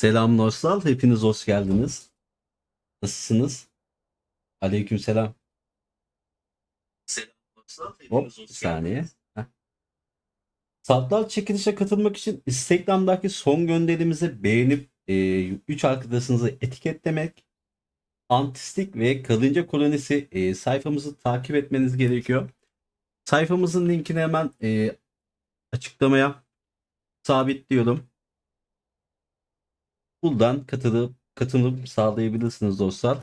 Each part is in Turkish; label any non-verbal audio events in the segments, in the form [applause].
Selam dostlar, hepiniz hoş geldiniz. Nasılsınız? Aleykümselam. Selam dostlar. Hop, Hepiniz bir hoş saniye. geldiniz. Heh. Saatler çekilişe katılmak için Instagram'daki son gönderimizi beğenip 3 arkadaşınızı etiketlemek, Antistik ve Kalınca Kolonisi e, sayfamızı takip etmeniz gerekiyor. Sayfamızın linkini hemen e, açıklamaya sabitliyorum. Buradan katılıp katılım sağlayabilirsiniz dostlar.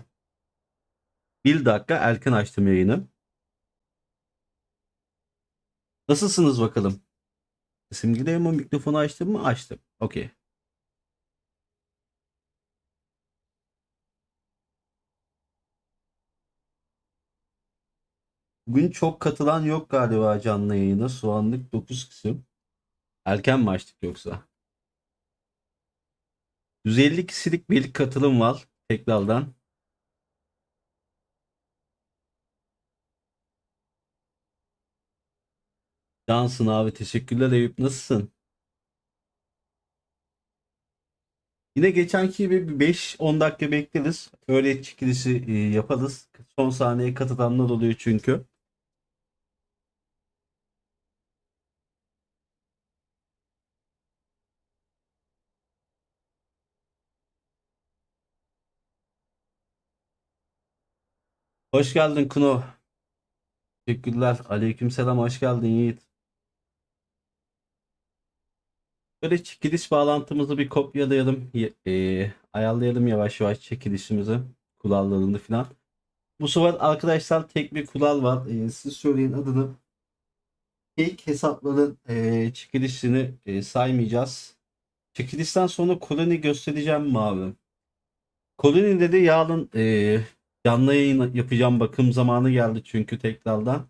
Bir dakika erken açtım yayını. Nasılsınız bakalım? Simgide ama mikrofonu açtım mı? Açtım. Okey. Bugün çok katılan yok galiba canlı yayına. Şu anlık 9 kısım. Erken mi açtık yoksa? 150 kişilik bir katılım var tekrardan. Cansın abi teşekkürler Eyüp nasılsın? Yine geçenki gibi bir 5-10 dakika bekleriz. Öyle e, yaparız. Son sahneye katılanlar oluyor çünkü. Hoş geldin Kuno. Teşekkürler. Aleykümselam hoş geldin Yiğit. Böyle çekiliş bağlantımızı bir kopyalayalım. e, ayarlayalım yavaş yavaş çekilişimizi. Kurallarını falan. Bu sefer arkadaşlar tek bir kural var. E, siz söyleyin adını. İlk hesapların e, çekilişini e, saymayacağız. Çekilişten sonra koloni göstereceğim mi abi? Koloni dedi yarın e, canlı yayın yapacağım. Bakım zamanı geldi çünkü tekrardan.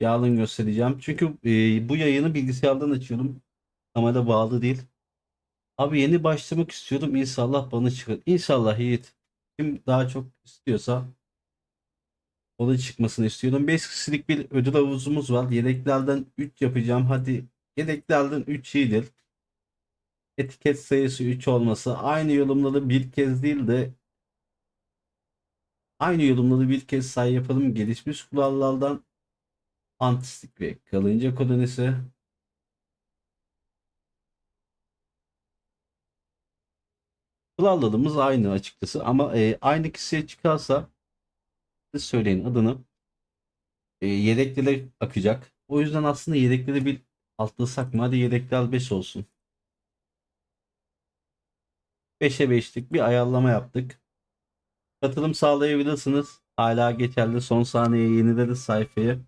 Yarın göstereceğim. Çünkü e, bu yayını bilgisayardan açıyorum. Kamera bağlı değil. Abi yeni başlamak istiyorum. İnşallah bana çıkar. İnşallah Yiğit. Kim daha çok istiyorsa onun çıkmasını istiyorum. 5 kişilik bir ödül havuzumuz var. Yedeklerden 3 yapacağım. Hadi yedeklerden 3 iyidir. Etiket sayısı 3 olması. Aynı yorumları bir kez değil de aynı yorumları bir kez say yapalım. Gelişmiş kurallardan antistik ve kalınca kolonisi. Kurallarımız aynı açıkçası ama e, aynı kişiye çıkarsa söyleyin adını e, yedeklere akacak. O yüzden aslında yedekleri bir atlasak mı? Hadi yedekler 5 olsun. 5'e 5'lik bir ayarlama yaptık. Katılım sağlayabilirsiniz. Hala geçerli. Son saniye yenileriz sayfayı.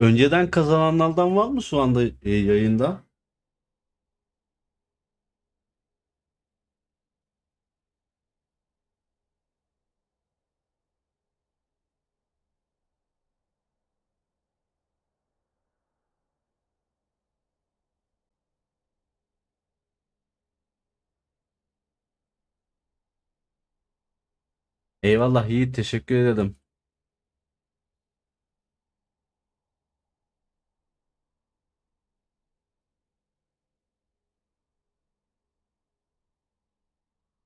Önceden kazananlardan var mı şu anda e, yayında? Eyvallah Yiğit teşekkür ederim.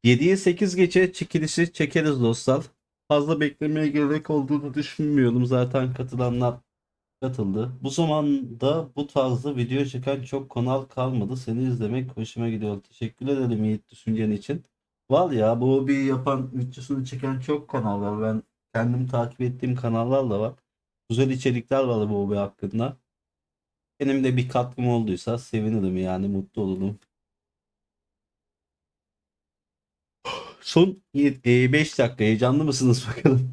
Yediye 8 geçe çekilişi çekeriz dostlar. Fazla beklemeye gerek olduğunu düşünmüyorum. Zaten katılanlar katıldı. Bu zamanda bu tarzda video çeken çok kanal kalmadı. Seni izlemek hoşuma gidiyor. Teşekkür ederim Yiğit düşüncen için. Var ya bu hobiyi yapan, videosunu çeken çok kanal var. Ben kendim takip ettiğim kanallar da var. Güzel içerikler var bu hobi hakkında. Benim de bir katkım olduysa sevinirim yani mutlu olurum. Son 5 dakika heyecanlı mısınız [laughs] bakalım?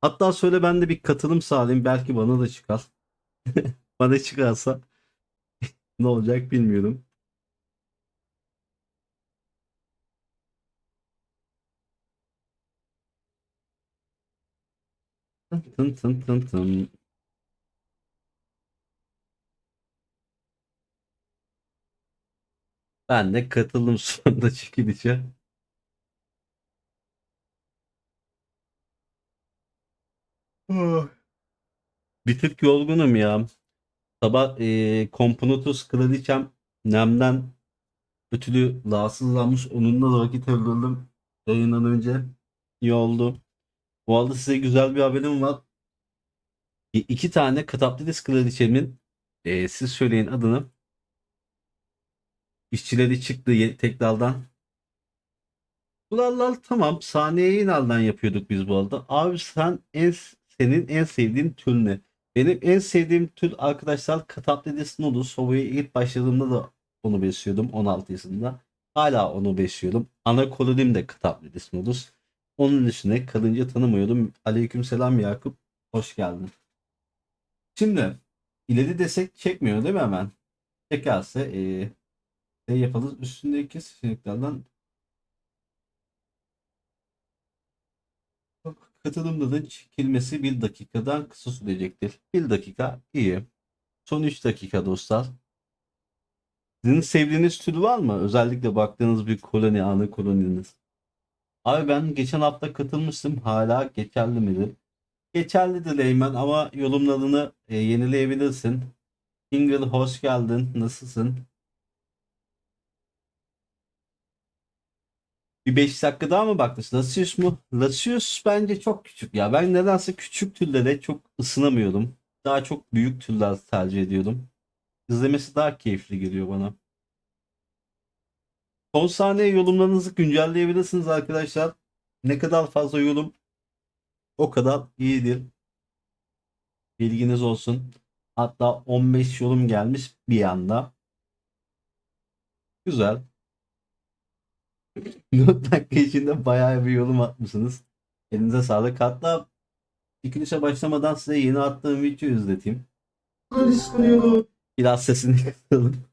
Hatta söyle ben de bir katılım sağlayayım. Belki bana da çıkar. [laughs] Bana çıkarsa [laughs] ne olacak bilmiyorum. Tın tın tın tın. Ben de katılım sonunda çekilişe. Bir tık yorgunum ya. Sabah e, Komponotus Kraliçem nemden ötürü rahatsızlanmış. Onunla da vakit öldürdüm. Yayından önce. İyi oldu. Bu arada size güzel bir haberim var. İ- İki tane Kataptilis Kraliçemin e, siz söyleyin adını. İşçileri çıktı tek daldan. Kurallar tamam. Saniye inaldan yapıyorduk biz bu arada. Abi sen en senin en sevdiğin tür ne? Benim en sevdiğim tür arkadaşlar Kataptilis nodus. Sova'ya ilk başladığımda da onu besliyordum 16 yaşında. Hala onu besliyorum. Ana kolonim de Kataptilis nodus. Onun üstüne kalınca tanımıyordum. Aleykümselam Yakup. Hoş geldin. Şimdi ileri desek çekmiyor değil mi hemen? Çekerse eee şey yapalım. Üstündeki seçeneklerden katılımların çekilmesi bir dakikadan kısa sürecektir. Bir dakika iyi. Son 3 dakika dostlar. Sizin sevdiğiniz tür var mı? Özellikle baktığınız bir koloni, ana koloniniz. Abi ben geçen hafta katılmıştım. Hala geçerli midir? Geçerlidir Eymen ama yorumlarını e, yenileyebilirsin. Jingle hoş geldin. Nasılsın? Bir 5 dakika daha mı baktın? Lasius mu? Lasius bence çok küçük ya. Ben nedense küçük türlere çok ısınamıyorum. Daha çok büyük türler tercih ediyorum. İzlemesi daha keyifli geliyor bana. Son saniye yorumlarınızı güncelleyebilirsiniz arkadaşlar. Ne kadar fazla yorum o kadar iyidir. Bilginiz olsun. Hatta 15 yorum gelmiş bir anda. Güzel. [laughs] 4 dakika içinde bayağı bir yorum atmışsınız. Elinize sağlık. Hatta çekilişe başlamadan size yeni attığım videoyu izleteyim. Biraz sesini [laughs] kısalım.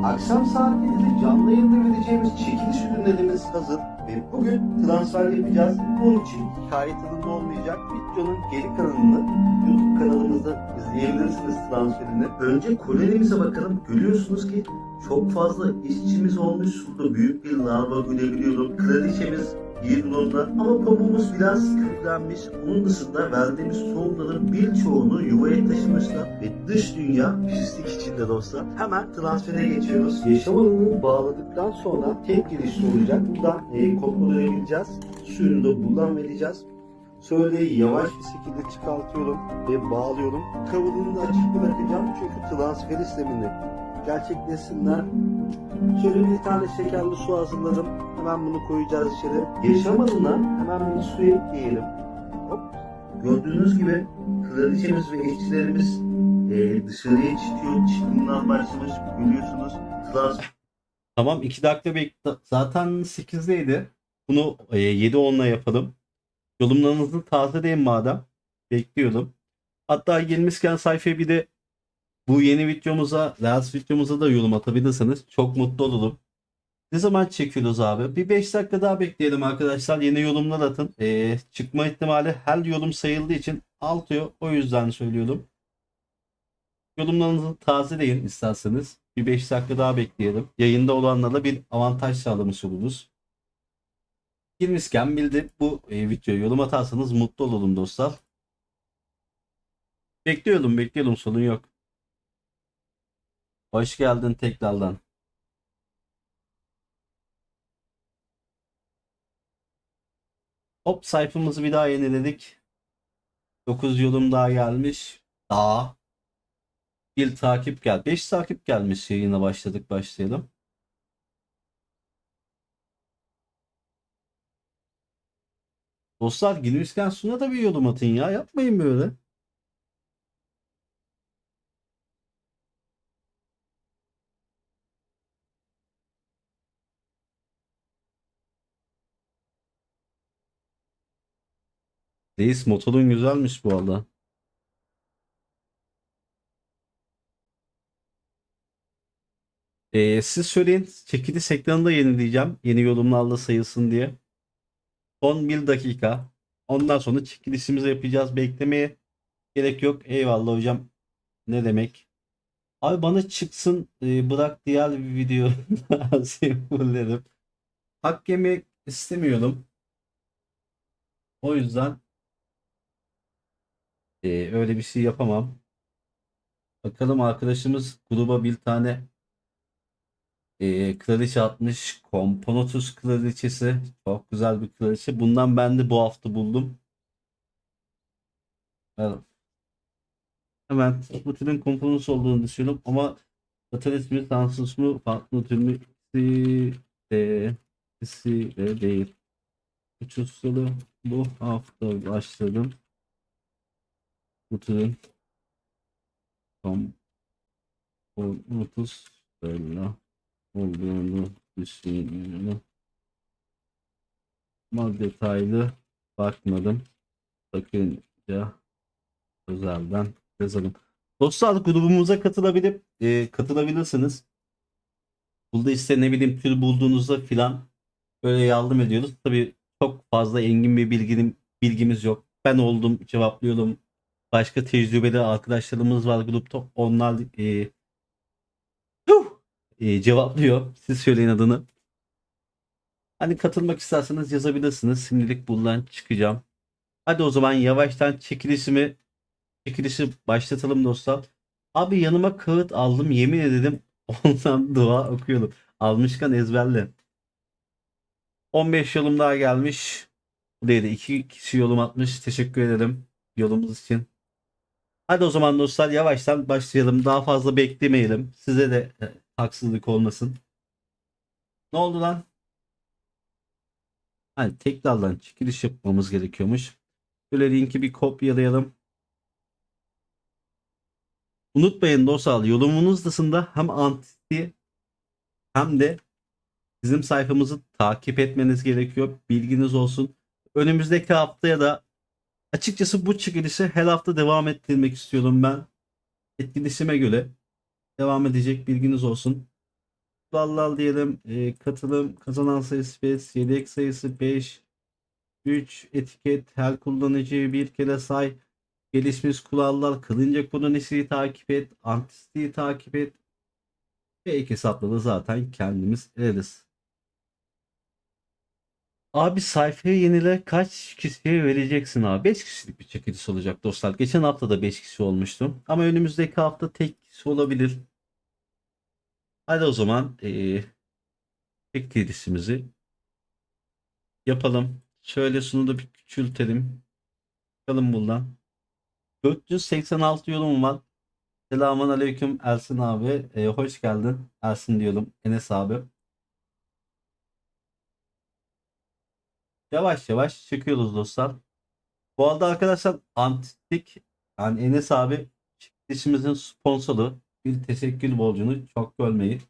257. Akşam saatlerinde canlı yayında vereceğimiz çekiliş ürünlerimiz hazır ve bugün transfer yapacağız. Bunun için hikaye tadında olmayacak videonun geri kalanını YouTube kanalımızda izleyebilirsiniz transferini. Önce kolonimize bakalım. Görüyorsunuz ki çok fazla işçimiz olmuş. Burada büyük bir larva görebiliyorum. Kraliçemiz durumda ama pamuğumuz biraz küflenmiş. Onun dışında verdiğimiz tohumların birçoğunu yuvaya taşımışlar ve dış dünya pislik içinde dostlar. Hemen transfere geçiyoruz. Yaşam alanını bağladıktan sonra tek girişli olacak. Buradan e, kontrol edebileceğiz. Suyunu da buradan vereceğiz. Söyleyi yavaş bir şekilde çıkartıyorum ve bağlıyorum. Kavrını da açık bırakacağım çünkü transfer işlemini gerçekleşsinler. Şöyle bir tane şekerli su hazırladım. Hemen bunu koyacağız içeri. Yaşam alanına hemen bir su ekleyelim. Hop. Gördüğünüz gibi kraliçemiz ve işçilerimiz e, dışarıya çıkıyor. Çıkımdan başlamış. Görüyorsunuz. Transfer Tamam 2 dakika bekle. Zaten 8'deydi. Bunu e, 7-10'la yapalım. Yorumlarınızı tazeleyin madem. Bekliyorum. Hatta gelmişken sayfaya bir de bu yeni videomuza, Reels videomuza da yorum atabilirsiniz. Çok mutlu olurum. Ne zaman çekiyoruz abi? Bir 5 dakika daha bekleyelim arkadaşlar. Yeni yorumlar atın. E, çıkma ihtimali her yorum sayıldığı için artıyor. O yüzden söylüyorum. Yorumlarınızı tazeleyin isterseniz. Bir 5 dakika daha bekleyelim. Yayında olanlara bir avantaj sağlamış oluruz. Girmişken bildi bu e, videoya yorum atarsanız mutlu olurum dostlar. Bekliyorum bekliyorum sorun yok. Hoş geldin tekrardan. Hop sayfamızı bir daha yeniledik. 9 yorum daha gelmiş. Daha. Bir takip gel. 5 takip gelmiş yayına başladık başlayalım. Dostlar girmişken Suna da bir yorum atın ya. Yapmayın böyle. Reis motorun güzelmiş bu arada. Ee, siz söyleyin. Çekiliş ekranını da yenileyeceğim. Yeni yorumlarla sayılsın diye. Son bir dakika. Ondan sonra çekilişimizi yapacağız. Beklemeye gerek yok. Eyvallah hocam. Ne demek? Abi bana çıksın e, bırak diğer bir video [laughs] fullerim. Hak yemek istemiyorum. O yüzden Ee, öyle bir şey yapamam. Bakalım arkadaşımız gruba bir tane e, kraliçe atmış. Komponotus kraliçesi. Çok güzel bir kraliçe. Bundan ben de bu hafta buldum. Evet. Hemen bu türün komponotus olduğunu düşünüyorum ama Satanist mi, Tansus mu, farklı tür mü? İkisi de, de değil. Uçuşları bu hafta başladım. Bu türün komponotus böyle olduğunu düşünüyorum. Ama detaylı bakmadım. Sakınca özelden yazalım. Dostlar grubumuza katılabilip e, katılabilirsiniz. Burada işte ne bileyim tür bulduğunuzda filan böyle yardım ediyoruz. Tabii çok fazla engin bir bilgim, bilgimiz yok. Ben oldum cevaplıyorum. Başka tecrübeli arkadaşlarımız var grupta. Onlar e, huh, e, cevaplıyor. Siz söyleyin adını. Hani katılmak isterseniz yazabilirsiniz. Şimdilik buradan çıkacağım. Hadi o zaman yavaştan çekilişimi çekilişi başlatalım dostlar. Abi yanıma kağıt aldım. Yemin ederim [laughs] ondan dua okuyorum. Almışken ezberle. 15 yolum daha gelmiş. Buraya da 2 kişi yorum atmış. Teşekkür ederim yolumuz için. Hadi o zaman dostlar yavaştan başlayalım. Daha fazla beklemeyelim. Size de e, haksızlık olmasın. Ne oldu lan? Hani tekrardan çekiliş yapmamız gerekiyormuş. Böyle linki bir kopyalayalım. Unutmayın dostlar yorumunuz dışında hem anti hem de bizim sayfamızı takip etmeniz gerekiyor. Bilginiz olsun. Önümüzdeki haftaya da açıkçası bu çekilişi her hafta devam ettirmek istiyorum ben. Etkileşime göre devam edecek bilginiz olsun. Kurallar diyelim. E, katılım kazanan sayısı 5, yedek sayısı 5, 3 etiket her kullanıcıyı bir kere say. Gelişmiş kurallar, kılınca kolonisiyi takip et, antistiyi takip et. Fake hesapları zaten kendimiz ederiz. Abi sayfayı yenile kaç kişiye vereceksin abi? 5 kişilik bir çekiliş olacak dostlar. Geçen hafta da 5 kişi olmuştu. Ama önümüzdeki hafta tek kişi olabilir. Hadi o zaman eee çekilişimizi yapalım. Şöyle şunu da bir küçültelim. Bakalım buradan. 486 yorum var. Selamun aleyküm Ersin abi. Ee, hoş geldin. Ersin diyorum. Enes abi. Yavaş yavaş çıkıyoruz dostlar. Bu arada arkadaşlar Antik yani Enes abi çekilişimizin sponsoru. Bir teşekkür borcunu çok görmeyin.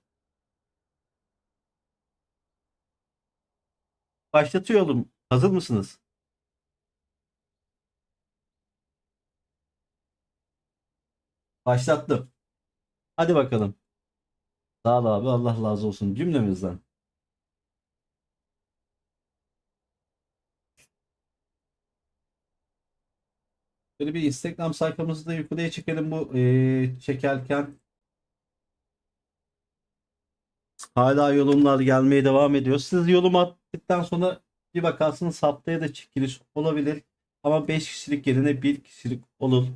Başlatıyorum. Hazır mısınız? Başlattım. Hadi bakalım. Sağ ol abi. Allah razı olsun cümlemizden. Böyle bir Instagram sayfamızı da yukarıya çekelim bu eee, çekerken. Hala yorumlar gelmeye devam ediyor. Siz yorum attıktan sonra bir bakarsınız haftaya da çekiliş olabilir. Ama 5 kişilik yerine 1 kişilik olur.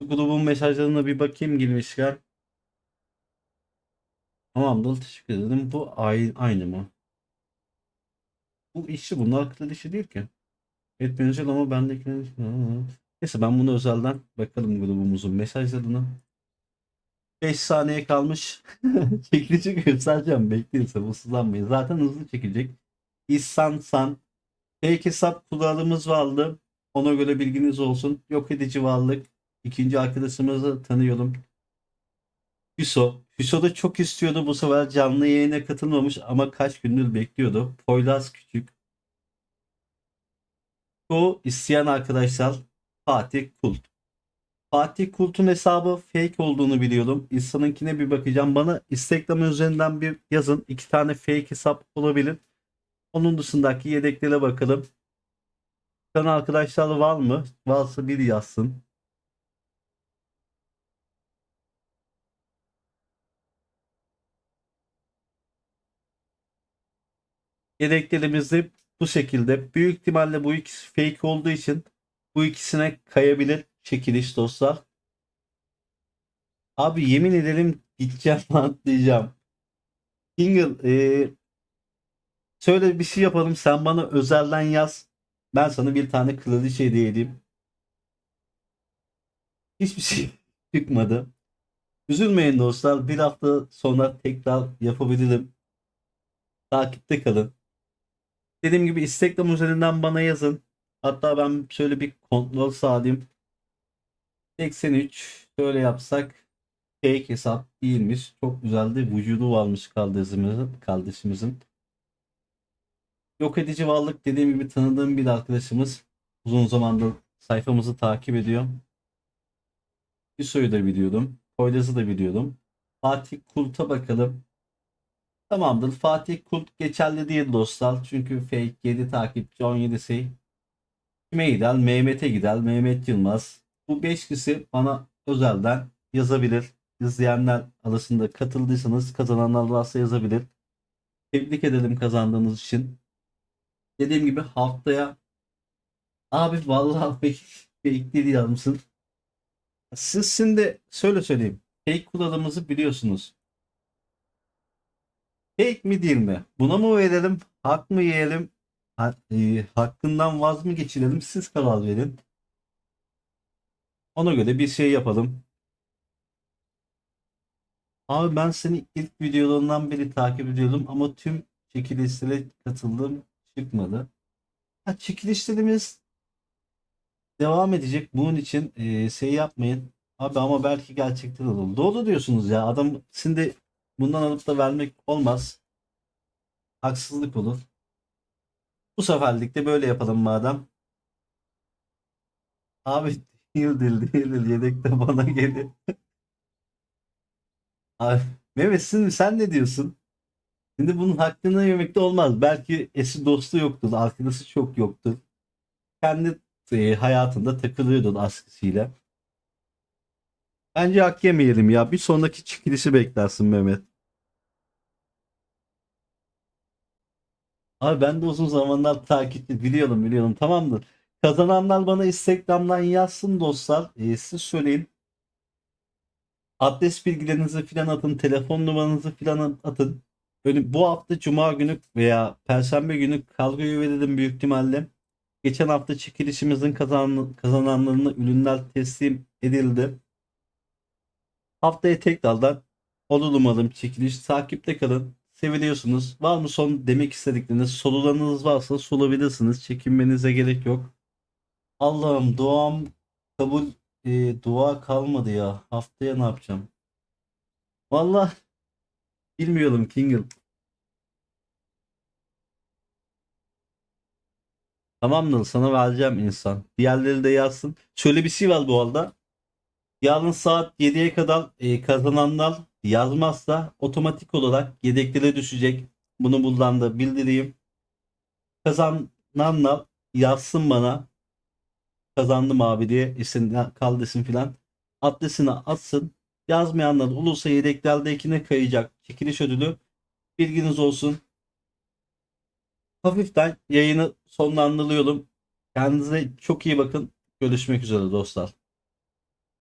grubun mesajlarına bir bakayım girmişler. Tamamdır teşekkür ederim. Bu ay- aynı mı? Bu işi bunlar akıllı işi değil ki. Etmeyecek ama bendekiler... Neyse ben bunu özelden bakalım grubumuzun mesajlarına. 5 saniye kalmış. [laughs] Çekilişi göstereceğim. Bekleyin sabırsızlanmayın. Zaten hızlı çekilecek. İhsan San. Fake hesap kullanımız vardı. Ona göre bilginiz olsun. Yok edici varlık. İkinci arkadaşımızı tanıyorum. Hüso. Hüso da çok istiyordu bu sefer canlı yayına katılmamış ama kaç gündür bekliyordu. Poyraz Küçük. Bu isteyen arkadaşlar Fatih Kult. Fatih Kult'un hesabı fake olduğunu biliyorum. İhsan'ınkine bir bakacağım. Bana Instagram üzerinden bir yazın. İki tane fake hesap olabilir. Onun dışındaki yedeklere bakalım. Sen arkadaşlar var mı? Varsa biri yazsın. Yedeklerimiz de bu şekilde. Büyük ihtimalle bu ikisi fake olduğu için bu ikisine kayabilir çekiliş dostlar. Abi yemin ederim gideceğim [laughs] atlayacağım. Jingle e, şöyle bir şey yapalım. Sen bana özelden yaz. Ben sana bir tane kraliçe hediye edeyim. Hiçbir şey [laughs] çıkmadı. Üzülmeyin dostlar. Bir hafta sonra tekrar yapabilirim. Takipte kalın. Dediğim gibi Instagram üzerinden bana yazın. Hatta ben şöyle bir kontrol sağlayayım. 83 şöyle yapsak fake hesap değilmiş. Çok güzeldi. Vücudu varmış kardeşimizin. kardeşimizin. Yok edici varlık dediğim gibi tanıdığım bir arkadaşımız. Uzun zamandır sayfamızı takip ediyor. Hüso'yu da biliyordum. Poyraz'ı da biliyordum. Fatih Kult'a bakalım. Tamamdır. Fatih Kult geçerli değil dostlar. Çünkü fake 7 takipçi 17 şey. Kime gider? Mehmet'e gider. Mehmet Yılmaz. Bu 5 kişi bana özelden yazabilir. İzleyenler arasında katıldıysanız kazananlar varsa yazabilir. Tebrik edelim kazandığınız için. Dediğim gibi haftaya abi vallahi [laughs] fake, fake değil yazmışsın. Siz şimdi şöyle söyleyeyim. Fake kuralımızı biliyorsunuz. Fake mi değil mi? Buna mı verelim? Hak mı yiyelim? Ha- e, hakkından vaz mı geçirelim? Siz karar verin. Ona göre bir şey yapalım. Abi ben seni ilk videolarından beri takip ediyordum ama tüm çekilişlere katıldım çıkmadı. Ha, çekilişlerimiz devam edecek. Bunun için e, şey yapmayın. Abi ama belki gerçekten olur. Doğru diyorsunuz ya. Adam şimdi bundan alıp da vermek olmaz. Haksızlık olur. Bu seferlik de böyle yapalım madem. Abi [laughs] değil değil değil. Yedekte bana gelir. [laughs] Abi, Mehmet sen, sen ne diyorsun? Şimdi bunun hakkını yemekte olmaz. Belki eşi dostu yoktur. Arkadaşı çok yoktur. Kendi e, hayatında takılıyordur askısıyla. Bence hak yemeyelim ya. Bir sonraki çekilişi beklersin Mehmet. Abi ben de uzun zamanlar takipçi biliyorum biliyorum tamamdır. Kazananlar bana Instagram'dan yazsın dostlar. Ee, siz söyleyin. Adres bilgilerinizi filan atın. Telefon numaranızı filan atın. Böyle bu hafta Cuma günü veya Perşembe günü kargoyu verelim büyük ihtimalle. Geçen hafta çekilişimizin kazan, kazananlarına ürünler teslim edildi. Haftaya tekrardan olur umarım çekiliş. Takipte kalın. Seviliyorsunuz. Var mı son demek istedikleriniz? Sorularınız varsa sorabilirsiniz. Çekinmenize gerek yok. Allah'ım duam kabul e, dua kalmadı ya. Haftaya ne yapacağım? Vallahi bilmiyorum Kingle. Tamamdır sana vereceğim insan. Diğerleri de yazsın. Şöyle bir şey var bu arada. Yarın saat 7'ye kadar e, kazananlar yazmazsa otomatik olarak yedeklere düşecek. Bunu buradan da bildireyim. Kazananlar yazsın bana. Kazandım abi diye isim kaldı isim filan. Adresini atsın. Yazmayanlar olursa yedeklerdekine kayacak çekiliş ödülü. Bilginiz olsun. Hafiften yayını sonlandırıyorum. Kendinize çok iyi bakın. Görüşmek üzere dostlar.